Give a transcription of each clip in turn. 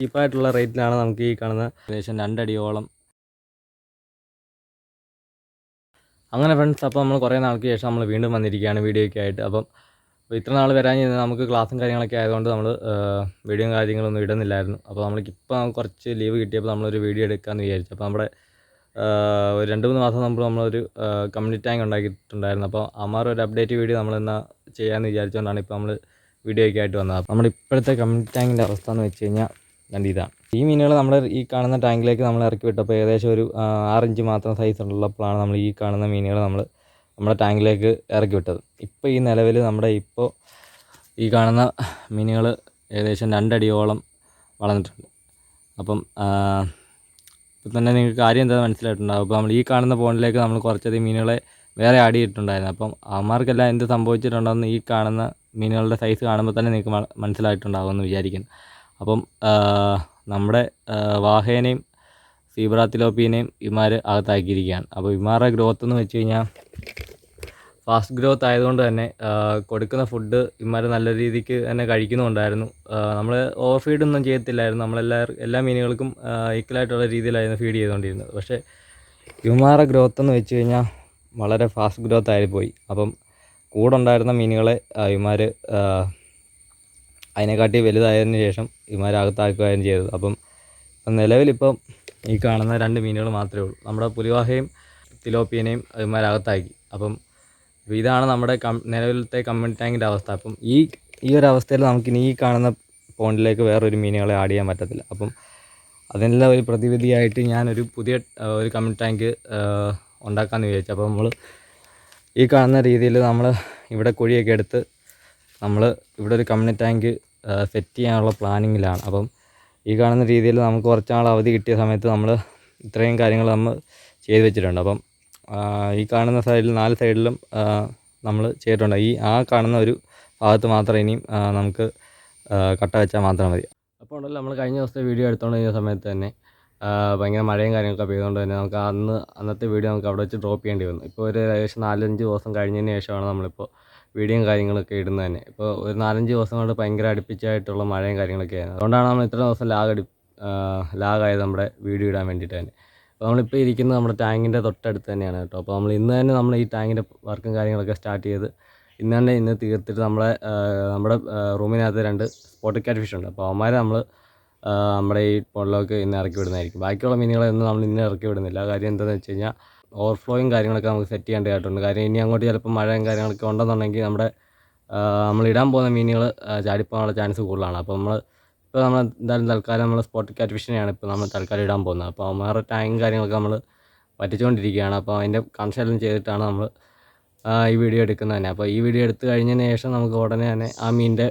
ചീപ്പായിട്ടുള്ള റേറ്റിലാണ് നമുക്ക് ഈ കാണുന്ന ഏകദേശം രണ്ടടിയോളം. അങ്ങനെ ഫ്രണ്ട്സ് അപ്പോൾ നമ്മൾ കുറേ നാൾക്ക് ശേഷം നമ്മൾ വീണ്ടും വന്നിരിക്കുകയാണ് വീഡിയോയ്ക്ക് ആയിട്ട്. അപ്പം ഇത്ര നാൾ വരാൻ നമുക്ക് ക്ലാസ്സും കാര്യങ്ങളൊക്കെ ആയതുകൊണ്ട് നമ്മൾ വീഡിയോയും കാര്യങ്ങളൊന്നും ഇടുന്നില്ലായിരുന്നു. അപ്പോൾ നമ്മൾക്ക് ഇപ്പോൾ കുറച്ച് ലീവ് കിട്ടിയപ്പോൾ നമ്മളൊരു വീഡിയോ എടുക്കാമെന്ന് വിചാരിച്ചു. അപ്പോൾ നമ്മുടെ ഒരു രണ്ട് മൂന്ന് മാസം നമ്മൾ നമ്മളൊരു കമ്മ്യൂണിറ്റി ടാങ്ക് ഉണ്ടാക്കിയിട്ടുണ്ടായിരുന്നു. അപ്പോൾ അമ്മാർ ഒരു അപ്ഡേറ്റ് വീഡിയോ നമ്മൾ ചെയ്യാമെന്ന് വിചാരിച്ചുകൊണ്ടാണ് ഇപ്പോൾ നമ്മൾ വീഡിയോയ്ക്ക് ആയിട്ട് വന്നത്. നമ്മുടെ ഇപ്പോഴത്തെ കമ്മ്യൂണിറ്റി ടാങ്കിന്റെ അവസ്ഥ എന്ന് വെച്ച് കഴിഞ്ഞാൽ രണ്ട് ഇതാണ് ഈ മീനുകൾ നമ്മൾ ഈ കാണുന്ന ടാങ്കിലേക്ക് നമ്മൾ ഇറക്കി വിട്ടപ്പോൾ ഏകദേശം ഒരു ആറിഞ്ച് മാത്രം സൈസ് ഉള്ളപ്പോഴാണ് നമ്മൾ ഈ കാണുന്ന മീനുകൾ നമ്മൾ നമ്മുടെ ടാങ്കിലേക്ക് ഇറക്കി വിട്ടത്. ഇപ്പോൾ ഈ നിലവിൽ നമ്മുടെ ഇപ്പോൾ ഈ കാണുന്ന മീനുകൾ ഏകദേശം രണ്ടടിയോളം വളർന്നിട്ടുണ്ട്. അപ്പം ഇപ്പം തന്നെ നിങ്ങൾക്ക് കാര്യം എന്താ മനസ്സിലായിട്ടുണ്ടാവും. അപ്പോൾ നമ്മൾ ഈ കാണുന്ന പോണ്ടിലേക്ക് നമ്മൾ കുറച്ചധികം മീനുകളെ വേറെ ആഡ് ചെയ്തിട്ടുണ്ടായിരുന്നു. അപ്പം അവന്മാർക്കെല്ലാം എന്ത് സംഭവിച്ചിട്ടുണ്ടെന്ന് ഈ കാണുന്ന മീനുകളുടെ സൈസ് കാണുമ്പോൾ തന്നെ നിങ്ങൾക്ക് മനസ്സിലായിട്ടുണ്ടാകുമെന്ന് വിചാരിക്കുന്നു. അപ്പം നമ്മുടെ വാഹേനെയും സീബ്ര തിലോപ്പീനെയും ഇമാർ അകത്താക്കിയിരിക്കുകയാണ്. അപ്പോൾ ഇമാരുടെ ഗ്രോത്ത് എന്ന് വെച്ച് കഴിഞ്ഞാൽ ഫാസ്റ്റ് ഗ്രോത്ത് ആയതുകൊണ്ട് തന്നെ കൊടുക്കുന്ന ഫുഡ് ഇമാർ നല്ല രീതിക്ക് തന്നെ കഴിക്കുന്നുണ്ടായിരുന്നു. നമ്മൾ ഓവർ ഫീഡ് ഒന്നും ചെയ്യത്തില്ലായിരുന്നു. നമ്മളെല്ലാ എല്ലാ മീനുകൾക്കും ഈക്വലായിട്ടുള്ള രീതിയിലായിരുന്നു ഫീഡ് ചെയ്തുകൊണ്ടിരുന്നത്. പക്ഷേ ഇമാരുടെ ഗ്രോത്ത് എന്ന് വെച്ച് കഴിഞ്ഞാൽ വളരെ ഫാസ്റ്റ് ഗ്രോത്ത് ആയിപ്പോയി അപ്പം കൂടുണ്ടായിരുന്ന മീനുകളെ ഇമാർ അതിനെക്കാട്ടി വലുതായതിനു ശേഷം ഇമാർ അകത്താക്കുകയായിരുന്നു ചെയ്തത്. അപ്പം നിലവിലിപ്പം ഈ കാണുന്ന രണ്ട് മീനുകൾ മാത്രമേ ഉള്ളൂ. നമ്മുടെ പുലിവാഹയും തിലോപ്പിയനെയും ഇമാർ അകത്താക്കി. അപ്പം ഇതാണ് നമ്മുടെ കം നിലവിലത്തെ കമ്മ്യൂണിറ്റി ടാങ്കിന്റെ അവസ്ഥ. അപ്പം ഈ ഈ ഒരു അവസ്ഥയിൽ നമുക്കിനി ഈ കാണുന്ന പോണ്ടിലേക്ക് വേറൊരു മീനുകളെ ആഡ് ചെയ്യാൻ പറ്റത്തില്ല. അപ്പം അതിനെല്ലാം ഒരു പ്രതിവിധിയായിട്ട് ഞാനൊരു പുതിയ ഒരു കമ്മ്യൂണിറ്റി ടാങ്ക് ഉണ്ടാക്കാമെന്ന് വിചാരിച്ചു. അപ്പോൾ നമ്മൾ ഈ കാണുന്ന രീതിയിൽ നമ്മൾ ഇവിടെ കുഴിയൊക്കെ എടുത്ത് നമ്മൾ ഇവിടെ ഒരു കമ്മ്യൂണിറ്റി ടാങ്ക് സെറ്റ് ചെയ്യാനുള്ള പ്ലാനിങ്ങിലാണ്. അപ്പം ഈ കാണുന്ന രീതിയിൽ നമുക്ക് കുറച്ച് നാൾ അവധി കിട്ടിയ സമയത്ത് നമ്മൾ ഇത്രയും കാര്യങ്ങൾ നമ്മൾ ചെയ്തു വെച്ചിട്ടുണ്ട്. അപ്പം ഈ കാണുന്ന സൈഡിൽ നാല് സൈഡിലും നമ്മൾ ചെയ്തിട്ടുണ്ട്. ഈ ആ കാണുന്ന ഒരു ഭാഗത്ത് മാത്രം ഇനിയും നമുക്ക് കട്ട വെച്ചാൽ മാത്രം മതി. അപ്പോൾ ഉണ്ടല്ലോ നമ്മൾ കഴിഞ്ഞ ദിവസത്തെ വീഡിയോ എടുത്തുകൊണ്ട് കഴിഞ്ഞ സമയത്ത് തന്നെ ഭയങ്കര മഴയും കാര്യങ്ങളൊക്കെ പെയ്തുകൊണ്ട് തന്നെ നമുക്ക് അന്ന് അന്നത്തെ വീഡിയോ നമുക്ക് അവിടെ വെച്ച് ഡ്രോപ്പ് ചെയ്യേണ്ടി വന്നു. ഇപ്പോൾ ഒരു ഏകദേശം നാലഞ്ച് ദിവസം കഴിഞ്ഞതിന് ശേഷമാണ് നമ്മളിപ്പോൾ വീഡിയോയും കാര്യങ്ങളൊക്കെ ഇടുന്നത് തന്നെ. ഇപ്പോൾ ഒരു നാലഞ്ച് ദിവസം കൊണ്ട് ഭയങ്കര അടുപ്പിച്ചായിട്ടുള്ള മഴയും കാര്യങ്ങളൊക്കെ ആയിരുന്നു. അതുകൊണ്ടാണ് നമ്മൾ ഇത്ര ദിവസം ലാഗ് അടി ലാഗായത് നമ്മുടെ വീഡിയോ ഇടാൻ വേണ്ടിയിട്ട് തന്നെ. അപ്പോൾ നമ്മളിപ്പോൾ ഇരിക്കുന്നത് നമ്മുടെ ടാങ്കിന്റെ തൊട്ടടുത്ത് തന്നെയാണ് കേട്ടോ. അപ്പോൾ നമ്മൾ ഇന്ന് തന്നെ നമ്മൾ ഈ ടാങ്കിന്റെ വർക്കും കാര്യങ്ങളൊക്കെ സ്റ്റാർട്ട് ചെയ്ത് ഇന്ന് തന്നെ ഇന്ന് തീർത്തിട്ട് നമ്മളെ നമ്മുടെ റൂമിനകത്ത് രണ്ട് സ്പോട്ട് കാറ്റ് ഫിഷ് ഉണ്ട്. അപ്പോൾ അവന്മാരെ നമ്മൾ നമ്മുടെ ഈ പൊള്ളൊക്കെ ഇന്ന് ഇറക്കി വിടുന്നതായിരിക്കും. ബാക്കിയുള്ള മീനുകളെ ഒന്നും നമ്മൾ ഇന്ന് ഇറക്കി വിടുന്നില്ല. കാര്യം എന്താണെന്ന് വെച്ച് കഴിഞ്ഞാൽ ഓവർഫ്ലോയും കാര്യങ്ങളൊക്കെ നമുക്ക് സെറ്റ് ചെയ്യേണ്ടതായിട്ടുണ്ട്. കാര്യം ഇനി അങ്ങോട്ട് ചിലപ്പോൾ മഴയും കാര്യങ്ങളൊക്കെ ഉണ്ടെന്നുണ്ടെങ്കിൽ നമ്മുടെ നമ്മൾ ഇടാൻ പോകുന്ന മീനുകൾ ചാടിപ്പോകാനുള്ള ചാൻസ് കൂടുതലാണ്. അപ്പോൾ നമ്മൾ ഇപ്പോൾ നമ്മൾ എന്തായാലും തൽക്കാലം നമ്മൾ സ്പോട്ട് കാറ്റ് ഫിഷിനെയാണ് ഇപ്പോൾ നമ്മൾ തൽക്കാലം ഇടാൻ പോകുന്നത്. അപ്പോൾ അവന്മാരുടെ ടാങ്കും കാര്യങ്ങളൊക്കെ നമ്മൾ പറ്റിച്ചുകൊണ്ടിരിക്കുകയാണ്. അപ്പോൾ അതിന്റെ കണക്ഷൻ എല്ലാം ചെയ്തിട്ടാണ് നമ്മൾ ഈ വീഡിയോ എടുക്കുന്നത് തന്നെ. അപ്പോൾ ഈ വീഡിയോ എടുത്തു കഴിഞ്ഞതിന് ശേഷം നമുക്ക് ഉടനെ തന്നെ ആ മീനിന്റെ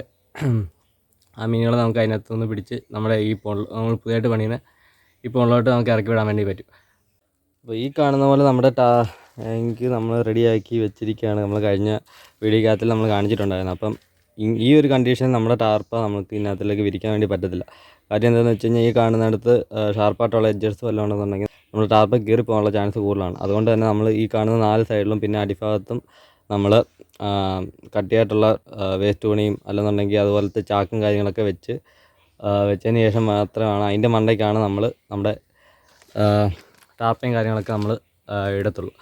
ആ മീനുകളെ നമുക്ക് അതിനകത്തുനിന്ന് പിടിച്ച് നമ്മുടെ ഈ പോൾ നമ്മൾ പുതിയതായിട്ട് പണിയുന്ന ഈ പോളിലോട്ട് നമുക്ക് ഇറക്കി വിടാൻ വേണ്ടി പറ്റും. അപ്പോൾ ഈ കാണുന്ന പോലെ നമ്മുടെ ടാ ടാങ്ക് നമ്മൾ റെഡിയാക്കി വെച്ചിരിക്കുകയാണ്. നമ്മൾ കഴിഞ്ഞ വീഡിയോക്കകത്തിൽ നമ്മൾ കാണിച്ചിട്ടുണ്ടായിരുന്നു. അപ്പം ഈ- ഒരു കണ്ടീഷനിൽ നമ്മുടെ ടാർപ്പ നമുക്ക് ഇതിനകത്തിലേക്ക് വിരിക്കാൻ വേണ്ടി പറ്റത്തില്ല. കാര്യം എന്താണെന്ന് വെച്ച് കഴിഞ്ഞാൽ ഈ കാണുന്നിടത്ത് ഷാർപ്പായിട്ടുള്ള എഡ്ജസ് വല്ലതും ഉണ്ടെന്നുണ്ടെങ്കിൽ നമ്മൾ ടാർപ്പ് കീറി പോകാനുള്ള ചാൻസ് കൂടുതലാണ്. അതുകൊണ്ട് തന്നെ നമ്മൾ ഈ കാണുന്ന നാല് സൈഡിലും പിന്നെ അടിഭാഗത്തും നമ്മൾ കട്ടിയായിട്ടുള്ള വേസ്റ്റ് തുണിയും അല്ലെന്നുണ്ടെങ്കിൽ അതുപോലത്തെ ചാക്കും കാര്യങ്ങളൊക്കെ വെച്ച് വെച്ചതിന് ശേഷം മാത്രമാണ് അതിന്റെ മണ്ടയ്ക്കാണ് നമ്മൾ നമ്മുടെ ടാർപ്പയും കാര്യങ്ങളൊക്കെ നമ്മൾ ഇടത്തുള്ളൂ.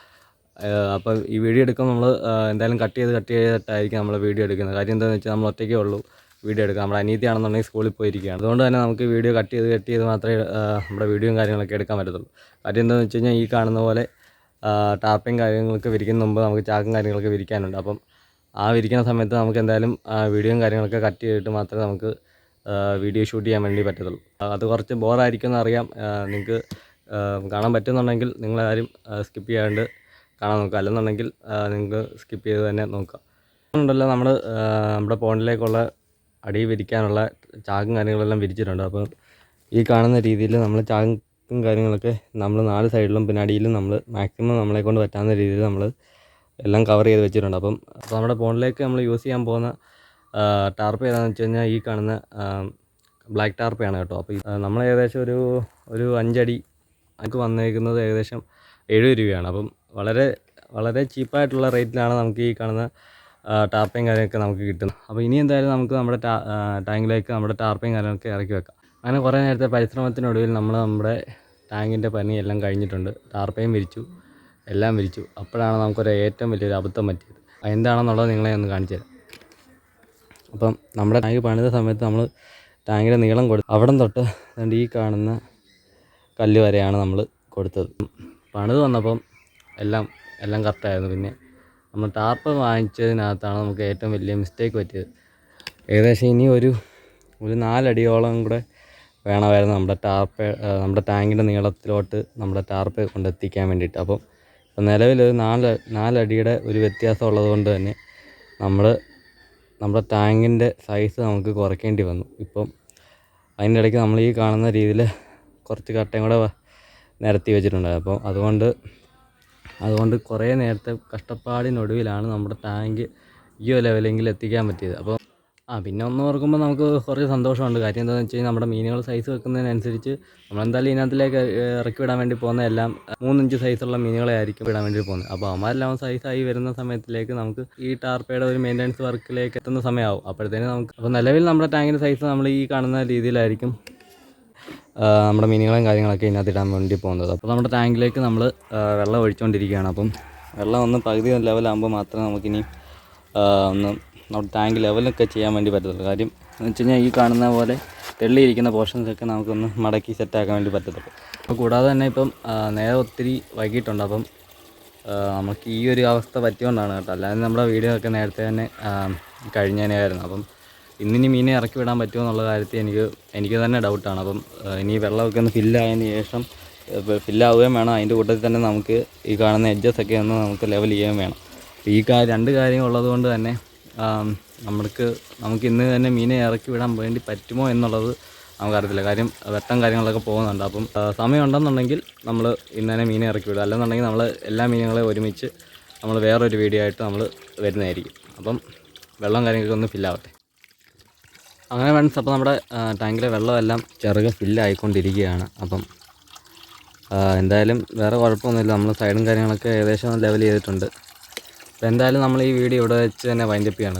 അപ്പോൾ ഈ വീഡിയോ എടുക്കുമ്പോൾ നമ്മൾ എന്തായാലും കട്ട് ചെയ്ത് കട്ട് ചെയ്തിട്ടായിരിക്കും നമ്മൾ വീഡിയോ എടുക്കുന്നത്. കാര്യം എന്താണെന്ന് വെച്ചാൽ നമ്മൾ ഒറ്റയ്ക്കേ ഉള്ളൂ വീഡിയോ എടുക്കുക. നമ്മുടെ അനീതിയാണെന്നുണ്ടെങ്കിൽ സ്കൂളിൽ പോയിരിക്കുകയാണ്. അതുകൊണ്ട് തന്നെ നമുക്ക് വീഡിയോ കട്ട് ചെയ്ത് കട്ട് ചെയ്ത് മാത്രമേ നമ്മുടെ വീഡിയോയും കാര്യങ്ങളൊക്കെ എടുക്കാൻ പറ്റത്തുള്ളൂ. കാര്യം എന്താണെന്ന് വെച്ച് കഴിഞ്ഞാൽ ഈ കാണുന്ന പോലെ ടാപ്പയും കാര്യങ്ങളൊക്കെ വിരിക്കുന്ന മുമ്പ് നമുക്ക് ചാക്കും കാര്യങ്ങളൊക്കെ വിരിക്കാനുണ്ട്. അപ്പം ആ വിരിക്കുന്ന സമയത്ത് നമുക്ക് എന്തായാലും വീഡിയോയും കാര്യങ്ങളൊക്കെ കട്ട് ചെയ്തിട്ട് മാത്രമേ നമുക്ക് വീഡിയോ ഷൂട്ട് ചെയ്യാൻ വേണ്ടി പറ്റത്തുള്ളൂ. അത് കുറച്ച് ബോറായിരിക്കും എന്നറിയാം നിങ്ങൾക്ക് കാണാൻ പറ്റുന്നുണ്ടെങ്കിൽ നിങ്ങളാരും സ്കിപ്പ് ചെയ്യാണ്ട് കാണാൻ നോക്കുക. അല്ലെന്നുണ്ടെങ്കിൽ നിങ്ങൾക്ക് സ്കിപ്പ് ചെയ്ത് തന്നെ നോക്കുക. ഉണ്ടല്ലോ നമ്മൾ നമ്മുടെ പോണ്ടിലേക്കുള്ള അടി വിരിക്കാനുള്ള ചാക്കും കാര്യങ്ങളെല്ലാം വിരിച്ചിട്ടുണ്ട്. അപ്പോൾ ഈ കാണുന്ന രീതിയിൽ നമ്മൾ ചാക്കും കാര്യങ്ങളൊക്കെ നമ്മൾ നാല് സൈഡിലും പിന്നെ അടിയിലും നമ്മൾ മാക്സിമം നമ്മളെ കൊണ്ട് പറ്റാവുന്ന രീതിയിൽ നമ്മൾ എല്ലാം കവർ ചെയ്ത് വെച്ചിട്ടുണ്ട്. അപ്പം അപ്പോൾ നമ്മുടെ ഫോണിലേക്ക് നമ്മൾ യൂസ് ചെയ്യാൻ പോകുന്ന ടാർപ്പ് ഏതാണെന്ന് വെച്ച് കഴിഞ്ഞാൽ ഈ കാണുന്ന ബ്ലാക്ക് ടാർപ്പയാണ് കേട്ടോ. അപ്പോൾ നമ്മൾ ഏകദേശം ഒരു ഒരു അഞ്ചടി നമുക്ക് വന്നേക്കുന്നത് ഏകദേശം എഴുപത് രൂപയാണ്. അപ്പം വളരെ വളരെ ചീപ്പായിട്ടുള്ള റേറ്റിലാണ് നമുക്ക് ഈ കാണുന്ന ടാർപ്പയും കാര്യമൊക്കെ നമുക്ക് കിട്ടുന്നത്. അപ്പോൾ ഇനി എന്തായാലും നമുക്ക് നമ്മുടെ ടാങ്കിലേക്ക് നമ്മുടെ ടാർപ്പയും കാര്യങ്ങളൊക്കെ ഇറക്കി വെക്കാം. അങ്ങനെ കുറേ നേരത്തെ പരിശ്രമത്തിനൊടുവിൽ നമ്മൾ നമ്മുടെ ടാങ്കിന്റെ പണി എല്ലാം കഴിഞ്ഞിട്ടുണ്ട്. ടാർപ്പയും വിരിച്ചു എല്ലാം വിരിച്ചു. അപ്പോഴാണ് നമുക്കൊരു ഏറ്റവും വലിയൊരു അബദ്ധം പറ്റിയത്. എന്താണെന്നുള്ളത് നിങ്ങളെ ഒന്ന് കാണിച്ചു തരാം. അപ്പം നമ്മുടെ ടാങ്ക് പണിത സമയത്ത് നമ്മൾ ടാങ്കിന്റെ നീളം കൊടുത്തു അവിടം തൊട്ട് ഈ കാണുന്ന കല്ല് വരെയാണ് നമ്മൾ കൊടുത്തത്. പണിത് വന്നപ്പം എല്ലാം എല്ലാം കറക്റ്റായിരുന്നു പിന്നെ നമ്മൾ ടാർപ്പ് വാങ്ങിച്ചതിനകത്താണ് നമുക്ക് ഏറ്റവും വലിയ മിസ്റ്റേക്ക് പറ്റിയത്. ഏകദേശം ഇനി ഒരു ഒരു നാലടിയോളം കൂടെ വേണമായിരുന്നു നമ്മുടെ ടാർപ്പ് നമ്മുടെ ടാങ്കിന്റെ നീളത്തിലോട്ട് നമ്മുടെ ടാർപ്പ് കൊണ്ടെത്തിക്കാൻ വേണ്ടിയിട്ട്. അപ്പം ഇപ്പം നിലവിൽ ഒരു നാല് നാലടിയുടെ ഒരു വ്യത്യാസം ഉള്ളതുകൊണ്ട് തന്നെ നമ്മൾ നമ്മുടെ ടാങ്കിന്റെ സൈസ് നമുക്ക് കുറയ്ക്കേണ്ടി വന്നു. ഇപ്പം അതിന്റെ ഇടയ്ക്ക് നമ്മൾ ഈ കാണുന്ന രീതിയിൽ കുറച്ച് കട്ടയും കൂടെ നിരത്തി വെച്ചിട്ടുണ്ട്. അപ്പോൾ അതുകൊണ്ട് അതുകൊണ്ട് കുറേ നേരത്തെ കഷ്ടപ്പാടിനൊടുവിലാണ് നമ്മുടെ ടാങ്ക് ഈ ലെവലെങ്കിൽ എത്തിക്കാൻ പറ്റിയത്. അപ്പോൾ ആ പിന്നെ ഒന്ന് ഓർക്കുമ്പോൾ നമുക്ക് കുറച്ച് സന്തോഷമുണ്ട്. കാര്യം എന്താണെന്ന് വെച്ച് കഴിഞ്ഞാൽ നമ്മുടെ മീനുകൾ സൈസ് വെക്കുന്നതിനനുസരിച്ച് നമ്മളെന്തായാലും ഇതിനകത്തിലേക്ക് ഇറക്കി വിടാൻ വേണ്ടി പോകുന്ന എല്ലാം മൂന്നിഞ്ച് സൈസുള്ള മീനുകളെ ആയിരിക്കും വിടാൻ വേണ്ടി പോകുന്നത്. അപ്പോൾ അവന്മാരെല്ലാം സൈസായി വരുന്ന സമയത്തിലേക്ക് നമുക്ക് ഈ ടാർപ്പയുടെ ഒരു മെയിന്റനൻസ് വർക്കിലേക്ക് എത്തുന്ന സമയമാവും. അപ്പോഴത്തേന് നമുക്ക് അപ്പോൾ നിലവിൽ നമ്മുടെ ടാങ്കിന്റെ സൈസ് നമ്മൾ ഈ കാണുന്ന രീതിയിലായിരിക്കും നമ്മുടെ മീനുകളും കാര്യങ്ങളൊക്കെ ഇതിനകത്ത് ഇടാൻ വേണ്ടി പോകുന്നത്. അപ്പോൾ നമ്മുടെ ടാങ്കിലേക്ക് നമ്മൾ വെള്ളം ഒഴിച്ചുകൊണ്ടിരിക്കുകയാണ് അപ്പം വെള്ളം ഒന്ന് പകുതി ലെവലാകുമ്പോൾ മാത്രമേ നമുക്കിനി ഒന്ന് നമ്മുടെ ടാങ്ക് ലെവലൊക്കെ ചെയ്യാൻ വേണ്ടി പറ്റത്തുള്ളൂ. കാര്യം എന്ന് വെച്ച് കഴിഞ്ഞാൽ ഈ കാണുന്ന പോലെ തെള്ളിയിരിക്കുന്ന പോർഷൻസൊക്കെ നമുക്കൊന്ന് മടക്കി സെറ്റാക്കാൻ വേണ്ടി പറ്റത്തുള്ളൂ. അപ്പോൾ കൂടാതെ തന്നെ ഇപ്പം നേരെ ഒത്തിരി വൈകിട്ടുണ്ട് അപ്പം നമുക്ക് ഈ ഒരു അവസ്ഥ പറ്റിയോണ്ടാണ് കേട്ടോ. അല്ലാതെ നമ്മുടെ വീഡിയോ ഒക്കെ നേരത്തെ തന്നെ ആ, കഴിഞ്ഞേനെയായിരുന്നു. അപ്പം ഇന്നിനി മീനെ ഇറക്കി വിടാൻ പറ്റുമോ എന്നുള്ള കാര്യത്തിൽ എനിക്ക് എനിക്ക് തന്നെ ഡൗട്ടാണ് അപ്പം ഇനി വെള്ളമൊക്കെ ഒന്ന് ഫില്ലായതിന് ശേഷം ഫില്ലാവുകയും വേണം. അതിന്റെ കൂട്ടത്തിൽ തന്നെ നമുക്ക് ഈ കാണുന്ന എഡ്ജസ് ഒക്കെ ഒന്ന് നമുക്ക് ലെവൽ ചെയ്യുകയും വേണം. ഈ കാ രണ്ട് കാര്യം ഉള്ളത് കൊണ്ട് തന്നെ നമ്മൾക്ക് നമുക്ക് ഇന്ന് തന്നെ മീനെ ഇറക്കി വിടാൻ വേണ്ടി പറ്റുമോ എന്നുള്ളത് നമുക്കറിയത്തില്ല കാര്യം വെട്ടം കാര്യങ്ങളൊക്കെ പോകുന്നുണ്ട്. അപ്പം സമയം ഉണ്ടെന്നുണ്ടെങ്കിൽ നമ്മൾ ഇന്ന് തന്നെ മീനെ ഇറക്കി വിടുക. അല്ലെന്നുണ്ടെങ്കിൽ നമ്മൾ എല്ലാ മീനുകളെയും ഒരുമിച്ച് നമ്മൾ വേറൊരു വീഡിയോ ആയിട്ട് നമ്മൾ വരുന്നതായിരിക്കും. അപ്പം വെള്ളം കാര്യങ്ങളൊക്കെ ഒന്ന് ഫില്ലാവട്ടെ അങ്ങനെ ഫ്രണ്ട്സ് അപ്പോൾ നമ്മുടെ ടാങ്കിലെ വെള്ളമെല്ലാം ചെറുകെ ഫില്ലായിക്കൊണ്ടിരിക്കുകയാണ് അപ്പം എന്തായാലും വേറെ കുഴപ്പമൊന്നുമില്ല. നമ്മൾ സൈഡും കാര്യങ്ങളൊക്കെ ഏകദേശം ലെവൽ ചെയ്തിട്ടുണ്ട്. അപ്പോൾ എന്തായാലും നമ്മൾ ഈ വീഡിയോ ഇവിടെ വെച്ച് തന്നെ വൈൻഡപ്പ് ചെയ്യണം.